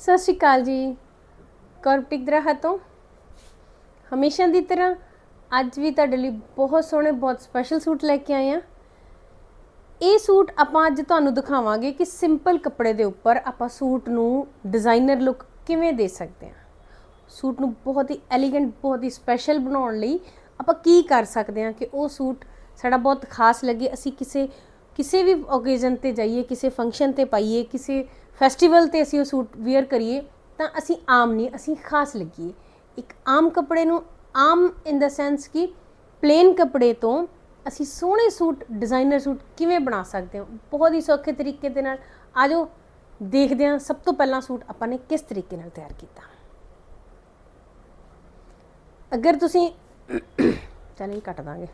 ਸਤਿ ਸ਼੍ਰੀ ਅਕਾਲ ਜੀ। ਕਾਰਪਟਿਕ ਦਰਹਾ ਤੋਂ। ਹਮੇਸ਼ਾ ਦੀ ਤਰ੍ਹਾਂ ਅੱਜ ਵੀ ਤੁਹਾਡੇ ਲਈ ਬਹੁਤ ਸੋਹਣੇ, ਬਹੁਤ ਸਪੈਸ਼ਲ ਸੂਟ ਲੈ ਕੇ ਆਏ ਆ ਇਹ ਸੂਟ ਆਪਾਂ ਅੱਜ ਤੁਹਾਨੂੰ ਦਿਖਾਵਾਂਗੇ ਕਿ ਸਿੰਪਲ ਕੱਪੜੇ ਦੇ ਉੱਪਰ ਆਪਾਂ ਸੂਟ ਨੂੰ ਡਿਜ਼ਾਈਨਰ ਲੁੱਕ ਕਿਵੇਂ ਦੇ ਸਕਦੇ ਹਾਂ। ਸੂਟ ਨੂੰ ਬਹੁਤ ਹੀ ਐਲੀਗੈਂਟ ਬਹੁਤ ਹੀ ਸਪੈਸ਼ਲ ਬਣਾਉਣ ਲਈ ਆਪਾਂ ਕੀ ਕਰ ਸਕਦੇ ਹਾਂ ਕਿ ਉਹ ਸੂਟ ਸਾਡਾ ਬਹੁਤ ਖਾਸ ਲੱਗੇ। ਅਸੀਂ ਕਿਸੇ ਕਿਸੇ ਵੀ ਓਕੇਜ਼ਨ ਤੇ ਜਾਈਏ, ਕਿਸੇ ਫੰਕਸ਼ਨ ਤੇ ਪਾਈਏ, ਕਿਸੇ ਫੈਸਟੀਵਲ ਤੇ ਅਸੀਂ ਉਹ ਸੂਟ ਵੇਅਰ ਕਰੀਏ, ਤਾਂ ਅਸੀਂ ਆਮ ਨਹੀਂ, ਅਸੀਂ ਖਾਸ ਲੱਗੀਏ। ਇੱਕ ਆਮ ਕੱਪੜੇ ਨੂੰ ਆਮ ਇਨ ਦਾ ਸੈਂਸ ਕਿ ਪਲੇਨ ਕੱਪੜੇ ਤੋਂ ਅਸੀਂ ਸੋਹਣੇ ਸੂਟ ਡਿਜ਼ਾਈਨਰ ਸੂਟ ਕਿਵੇਂ ਬਣਾ ਸਕਦੇ ਹਾਂ? ਬਹੁਤ ਹੀ ਸੌਖੇ ਤਰੀਕੇ ਦੇ ਨਾਲ ਆਜੋ, ਦੇਖਦੇ ਹਾਂ ਸਭ ਤੋਂ ਪਹਿਲਾਂ ਸੂਟ ਆਪਾਂ ਨੇ ਕਿਸ ਤਰੀਕੇ ਨਾਲ ਤਿਆਰ ਕੀਤਾ। ਅਗਰ ਤੁਸੀਂ ਚਲ ਇਹ ਕੱਟ ਦਾਂਗੇ।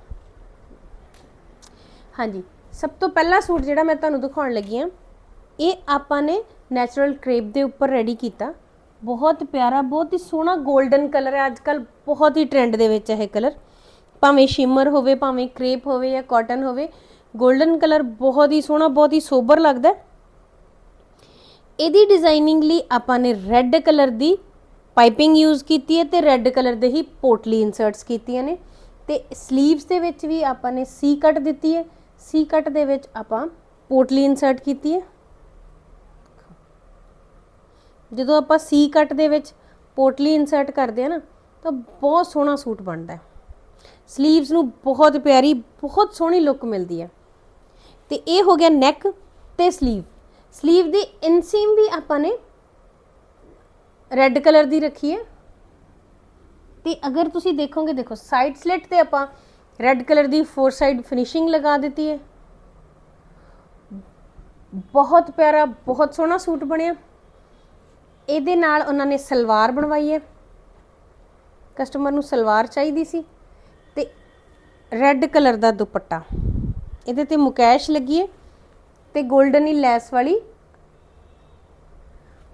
ਹਾਂਜੀ, ਸਭ ਤੋਂ ਪਹਿਲਾ ਸੂਟ ਜਿਹੜਾ ਮੈਂ ਤੁਹਾਨੂੰ ਦਿਖਾਉਣ ਲੱਗੀ ਹਾਂ ਇਹ ਆਪਾਂ ਨੇ ਨੈਚੁਰਲ ਕ੍ਰੇਪ ਦੇ ਉੱਪਰ ਰੈਡੀ ਕੀਤਾ। ਬਹੁਤ ਪਿਆਰਾ, ਬਹੁਤ ਹੀ ਸੋਹਣਾ 골ਡਨ ਕਲਰ ਹੈ। ਅੱਜ ਕੱਲ ਬਹੁਤ ਹੀ ਟ੍ਰੈਂਡ ਦੇ ਵਿੱਚ ਹੈ ਇਹ ਕਲਰ ਭਾਵੇਂ ਸ਼ਿਮਰ ਹੋਵੇ, ਭਾਵੇਂ ਕ੍ਰੇਪ ਹੋਵੇ ਜਾਂ ਕਾਟਨ ਹੋਵੇ 골ਡਨ ਕਲਰ ਬਹੁਤ ਹੀ ਸੋਹਣਾ, ਬਹੁਤ ਹੀ ਸੋਬਰ ਲੱਗਦਾ ਇਹਦੀ ਡਿਜ਼ਾਈਨਿੰਗ ਲਈ ਆਪਾਂ ਨੇ ਰੈੱਡ ਕਲਰ ਦੀ ਪਾਈਪਿੰਗ ਯੂਜ਼ ਕੀਤੀ ਹੈ ਤੇ ਰੈੱਡ ਕਲਰ ਦੇ ਹੀ ਪੋਟਲੀ ਇਨਸਰਟਸ ਕੀਤੀਆਂ ਨੇ। ਤੇ ਸਲੀਵਸ ਦੇ ਵਿੱਚ ਵੀ ਆਪਾਂ ਨੇ ਸੀ ਕੱਟ ਦਿੱਤੀ ਹੈ। ਸੀ ਕੱਟ ਦੇ ਵਿੱਚ ਆਪਾਂ ਪੋਟਲੀ ਇਨਸਰਟ ਕੀਤੀ ਹੈ। ਜਦੋਂ ਆਪਾਂ ਸੀ ਕੱਟ ਦੇ ਵਿੱਚ ਪੋਟਲੀ ਇਨਸਰਟ ਕਰਦੇ ਆ ਨਾ, ਤਾਂ ਬਹੁਤ ਸੋਹਣਾ ਸੂਟ ਬਣਦਾ ਹੈ। 슬ੀਵਸ ਨੂੰ ਬਹੁਤ ਪਿਆਰੀ, ਬਹੁਤ ਸੋਹਣੀ ਲੁੱਕ ਮਿਲਦੀ ਹੈ। ਤੇ ਇਹ ਹੋ ਗਿਆ ਨੈਕ ਤੇ ਸਲੀਵ ਸਲੀਵ ਦੀ ਇਨਸੀਮ ਵੀ ਆਪਾਂ ਨੇ ਰੈੱਡ ਕਲਰ ਦੀ ਰੱਖੀ ਹੈ। ਤੇ ਅਗਰ ਤੁਸੀਂ ਦੇਖੋਗੇ, ਦੇਖੋ ਸਾਈਡ ਸਲਿਟ ਤੇ ਆਪਾਂ ਰੈੱਡ ਕਲਰ ਦੀ ਫੋਰ ਸਾਈਡ ਫਿਨਿਸ਼ਿੰਗ ਲਗਾ ਦਿੱਤੀ ਹੈ। ਬਹੁਤ ਪਿਆਰਾ, ਬਹੁਤ ਸੋਹਣਾ ਸੂਟ ਬਣਿਆ। ਇਹਦੇ ਨਾਲ ਉਹਨਾਂ ਨੇ ਸਲਵਾਰ ਬਣਵਾਈ ਹੈ। ਕਸਟਮਰ ਨੂੰ ਸਲਵਾਰ ਚਾਹੀਦੀ ਸੀ ਤੇ ਰੈੱਡ ਕਲਰ ਦਾ ਦੁਪੱਟਾ। ਇਹਦੇ ਤੇ ਮੁਕੈਸ਼ ਲੱਗੀ ਹੈ ਤੇ 골ਡਨ ਹੀ ਲੈਸ ਵਾਲੀ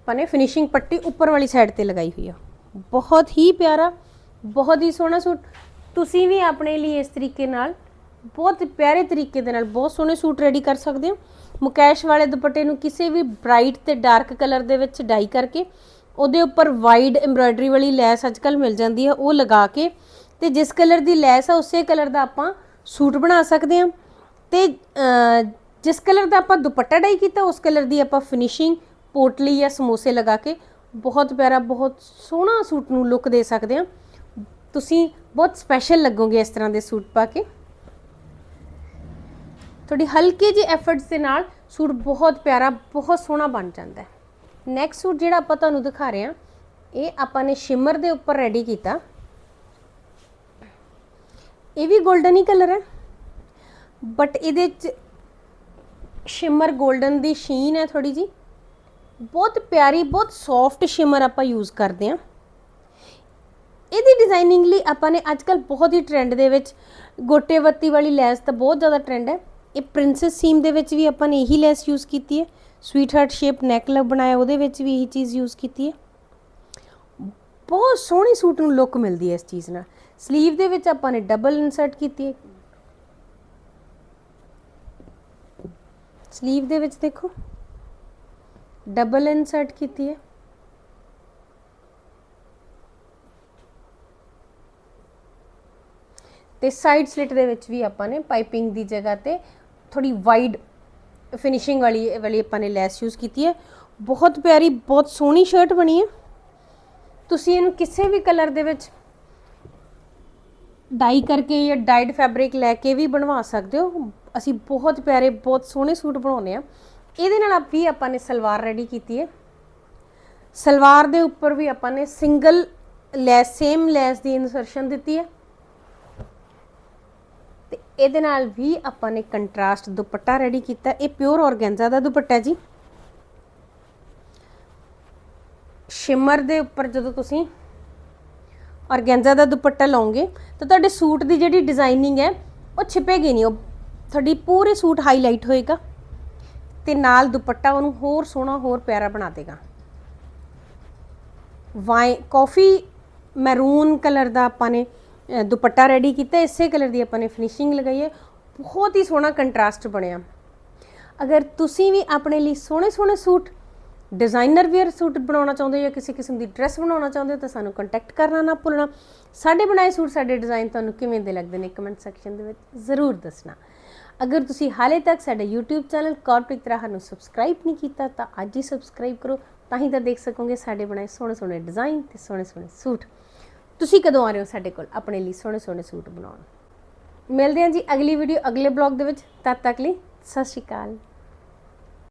ਪਨੇ ਫਿਨਿਸ਼ਿੰਗ ਪੱਟੀ ਉੱਪਰ ਵਾਲੀ ਸਾਈਡ ਤੇ ਲਗਾਈ ਹੋਈ ਆ। ਬਹੁਤ ਹੀ ਪਿਆਰਾ, ਬਹੁਤ ਹੀ ਸੋਹਣਾ ਸੂਟ। ਤੁਸੀਂ ਵੀ ਆਪਣੇ ਲਈ ਇਸ ਤਰੀਕੇ ਨਾਲ ਬਹੁਤ ਪਿਆਰੇ ਤਰੀਕੇ ਦੇ ਨਾਲ, ਬਹੁਤ ਸੋਹਣੇ ਸੂਟ ਰੈਡੀ ਕਰ ਸਕਦੇ ਹੋ। ਮੁਕੈਸ਼ ਵਾਲੇ ਦੁਪੱਟੇ ਨੂੰ ਕਿਸੇ ਵੀ ਬ੍ਰਾਈਟ ਤੇ ਡਾਰਕ ਕਲਰ ਦੇ ਵਿੱਚ ਡਾਈ ਕਰਕੇ, ਉਹਦੇ ਉੱਪਰ ਵਾਈਡ ਐਮਬ੍ਰਾਇਡਰੀ ਵਾਲੀ ਲੈਸ ਅੱਜਕੱਲ ਮਿਲ ਜਾਂਦੀ ਹੈ ਉਹ ਲਗਾ ਕੇ ਤੇ ਜਿਸ ਕਲਰ ਦੀ ਲੈਸ ਆ, ਉਸੇ ਕਲਰ ਦਾ ਆਪਾਂ ਸੂਟ ਬਣਾ ਸਕਦੇ ਹਾਂ। ਤੇ ਜਿਸ ਕਲਰ ਦਾ ਆਪਾਂ ਦੁਪੱਟਾ ਡਾਈ ਕੀਤਾ, ਉਸ ਕਲਰ ਦੀ ਆਪਾਂ ਫਿਨਿਸ਼ਿੰਗ ਪੋਟਲੀ ਜਾਂ ਸਮੋਸੇ ਲਗਾ ਕੇ ਬਹੁਤ ਪਿਆਰਾ, ਬਹੁਤ ਸੋਹਣਾ ਸੂਟ ਨੂੰ ਲੁੱਕ ਦੇ ਸਕਦੇ ਹਾਂ। ਤੁਸੀਂ ਬਹੁਤ ਸਪੈਸ਼ਲ ਲੱਗੋਗੇ ਇਸ ਤਰ੍ਹਾਂ ਦੇ ਸੂਟ ਪਾ ਕੇ। ਤੁਹਾਡੀ ਹਲਕੀ ਜਿਹੀ ਐਫਰਟਸ ਦੇ ਨਾਲ ਸੂਟ ਬਹੁਤ ਪਿਆਰਾ, ਬਹੁਤ ਸੋਹਣਾ ਬਣ ਜਾਂਦਾ ਹੈ। ਨੈਕਸਟ ਸੂਟ ਜਿਹੜਾ ਆਪਾਂ ਤੁਹਾਨੂੰ ਦਿਖਾ ਰਹੇ ਹਾਂ, ਇਹ ਆਪਾਂ ਨੇ ਸ਼ਿਮਰ ਦੇ ਉੱਪਰ ਰੈਡੀ ਕੀਤਾ। ਇਹ ਵੀ 골ਡਨ ਹੀ ਕਲਰ ਹੈ। ਬਟ ਇਹਦੇ ਚ ਸ਼ਿਮਰ 골ਡਨ ਦੀ ਸ਼ੀਨ ਹੈ ਥੋੜੀ ਜੀ ਬਹੁਤ ਪਿਆਰੀ, ਬਹੁਤ ਸੌਫਟ ਸ਼ਿਮਰ ਆਪਾਂ ਯੂਜ਼ ਕਰਦੇ ਹਾਂ। ਇਹਦੀ ਡਿਜ਼ਾਈਨਿੰਗ ਲਈ ਆਪਾਂ ਨੇ ਅੱਜਕੱਲ ਬਹੁਤ ਹੀ ਟ੍ਰੈਂਡ ਦੇ ਵਿੱਚ ਗੋਟੇ ਬੱਤੀ ਵਾਲੀ ਲੈਸ ਤਾਂ ਬਹੁਤ ਜ਼ਿਆਦਾ ਟ੍ਰੈਂਡ ਹੈ। ਇਹ ਪ੍ਰਿੰਸੈਸ ਸੀਮ ਦੇ ਵਿੱਚ ਵੀ ਆਪਾਂ ਨੇ ਇਹੀ ਲੈਸ ਯੂਜ਼ ਕੀਤੀ ਹੈ। ਸਵੀਟ ਹਾਰਟ ਸ਼ੇਪ ਨੈਕ ਬਣਾਇਆ, ਉਹਦੇ ਵਿੱਚ ਵੀ ਇਹੀ ਚੀਜ਼ ਯੂਜ਼ ਕੀਤੀ ਹੈ। ਬਹੁਤ ਸੋਹਣੀ ਸੂਟ ਨੂੰ ਲੁੱਕ ਮਿਲਦੀ ਹੈ ਇਸ ਚੀਜ਼ ਨਾਲ। 슬ੀਵ ਦੇ ਵਿੱਚ ਆਪਾਂ ਨੇ ਡਬਲ ਇਨਸਰਟ ਕੀਤੀ ਹੈ। 슬ੀਵ ਦੇ ਵਿੱਚ ਦੇਖੋ। ਡਬਲ ਇਨਸਰਟ ਕੀਤੀ ਹੈ। ਤੇ ਸਾਈਡ ਸਲਿਟ ਦੇ ਵਿੱਚ ਵੀ ਆਪਾਂ ਨੇ ਪਾਈਪਿੰਗ ਦੀ ਜਗ੍ਹਾ ਤੇ ਥੋੜੀ ਵਾਈਡ ਫਿਨਿਸ਼ਿੰਗ ਵਾਲੀ ਵਾਲੀ ਆਪਾਂ ਨੇ ਲੈਸ ਯੂਜ਼ ਕੀਤੀ ਹੈ। ਬਹੁਤ ਪਿਆਰੀ, ਬਹੁਤ ਸੋਹਣੀ ਸ਼ਰਟ ਬਣੀ ਹੈ। ਤੁਸੀਂ ਇਹਨੂੰ ਕਿਸੇ ਵੀ ਕਲਰ ਦੇ ਵਿੱਚ ਡਾਈ ਕਰਕੇ ਜਾਂ ਡਾਈਡ ਫੈਬਰਿਕ ਲੈ ਕੇ ਵੀ ਬਣਵਾ ਸਕਦੇ ਹੋ। ਅਸੀਂ ਬਹੁਤ ਪਿਆਰੇ, ਬਹੁਤ ਸੋਹਣੇ ਸੂਟ ਬਣਾਉਂਦੇ ਆ ਇਹਦੇ ਨਾਲ ਆਪ ਵੀ ਆਪਾਂ ਨੇ ਸਲਵਾਰ ਰੈਡੀ ਕੀਤੀ ਹੈ। ਸਲਵਾਰ ਦੇ ਉੱਪਰ ਵੀ ਆਪਾਂ ਨੇ ਸਿੰਗਲ ਲੈਸ ਸੇਮ ਲੈਸ ਦੀ ਇਨਸਰਸ਼ਨ ਦਿੱਤੀ ਹੈ। ਇਹਦੇ ਨਾਲ ਵੀ ਆਪਾਂ ਨੇ ਕੰਟਰਾਸਟ ਦੁਪੱਟਾ ਰੈਡੀ ਕੀਤਾ। ਇਹ ਪਿਓਰ ਔਰਗੈਂਜ਼ਾ ਦਾ ਦੁਪੱਟਾ ਜੀ। ਸ਼ਿਮਰ ਦੇ ਉੱਪਰ ਜਦੋਂ ਤੁਸੀਂ ਔਰਗੈਂਜ਼ਾ ਦਾ ਦੁਪੱਟਾ ਲਾਉਂਗੇ, ਤਾਂ ਤੁਹਾਡੇ ਸੂਟ ਦੀ ਜਿਹੜੀ ਡਿਜ਼ਾਈਨਿੰਗ ਹੈ, ਉਹ ਛਿਪੇਗੀ ਨਹੀਂ। ਉਹ ਤੁਹਾਡੀ ਪੂਰੇ ਸੂਟ ਹਾਈਲਾਈਟ ਹੋਏਗਾ ਤੇ ਨਾਲ ਦੁਪੱਟਾ ਉਹਨੂੰ ਹੋਰ ਸੋਹਣਾ, ਹੋਰ ਪਿਆਰਾ ਬਣਾ ਦੇਗਾ। ਵਾਈ ਕਾਫੀ ਮੈਰੂਨ ਕਲਰ ਦਾ ਆਪਾਂ ਨੇ ਦੁਪੱਟਾ ਰੈਡੀ ਕੀਤਾ, ਇਸੇ ਕਲਰ ਦੀ ਆਪਾਂ ਨੇ ਫਿਨਿਸ਼ਿੰਗ ਲਗਾਈ ਹੈ। ਬਹੁਤ ਹੀ ਸੋਹਣਾ ਕੰਟਰਾਸਟ ਬਣਿਆ। ਅਗਰ ਤੁਸੀਂ ਵੀ ਆਪਣੇ ਲਈ ਸੋਹਣੇ ਸੋਹਣੇ ਸੂਟ ਡਿਜ਼ਾਈਨਰ ਵੇਅਰ ਸੂਟ ਬਣਾਉਣਾ ਚਾਹੁੰਦੇ ਹੋ ਜਾਂ ਕਿਸੇ ਕਿਸਮ ਦੀ ਡਰੈਸ ਬਣਾਉਣਾ ਚਾਹੁੰਦੇ ਹੋ, ਤਾਂ ਸਾਨੂੰ ਕੰਟੈਕਟ ਕਰਨਾ ਨਾ ਭੁੱਲਣਾ। ਸਾਡੇ ਬਣਾਏ ਸੂਟ, ਸਾਡੇ ਡਿਜ਼ਾਈਨ ਤੁਹਾਨੂੰ ਕਿਵੇਂ ਦੇ ਲੱਗਦੇ ਨੇ ਕਮੈਂਟ ਸੈਕਸ਼ਨ ਦੇ ਵਿੱਚ ਜ਼ਰੂਰ ਦੱਸਣਾ। ਅਗਰ ਤੁਸੀਂ ਹਾਲੇ ਤੱਕ ਸਾਡੇ YouTube ਚੈਨਲ ਕਾਰਪਿਕ ਤਰ੍ਹਾਂ ਨੂੰ ਸਬਸਕ੍ਰਾਈਬ ਨਹੀਂ ਕੀਤਾ, ਤਾਂ ਅੱਜ ਹੀ ਸਬਸਕ੍ਰਾਈਬ ਕਰੋ, ਤਾਂ ਹੀ ਤਾਂ ਦੇਖ ਸਕੋਗੇ ਸਾਡੇ ਬਣਾਏ ਸੋਹਣੇ ਸੋਹਣੇ ਡਿਜ਼ਾਈਨ ਤੇ ਸੋਹਣੇ ਸੋਹਣੇ ਸੂਟ। ਤੁਸੀਂ ਕਦੋਂ ਆ ਰਹੇ ਹੋ ਸਾਡੇ ਕੋਲ ਆਪਣੇ ਲਈ ਸੋਹਣੇ ਸੋਹਣੇ ਸੂਟ ਬਣਾਉਣ? ਮਿਲਦੇ ਹਾਂ ਜੀ ਅਗਲੀ ਵੀਡੀਓ ਅਗਲੇ ਬਲੌਗ ਦੇ ਵਿੱਚ। ਤਦ ਤੱਕ ਲਈ ਸਤਿ ਸ਼੍ਰੀ ਅਕਾਲ।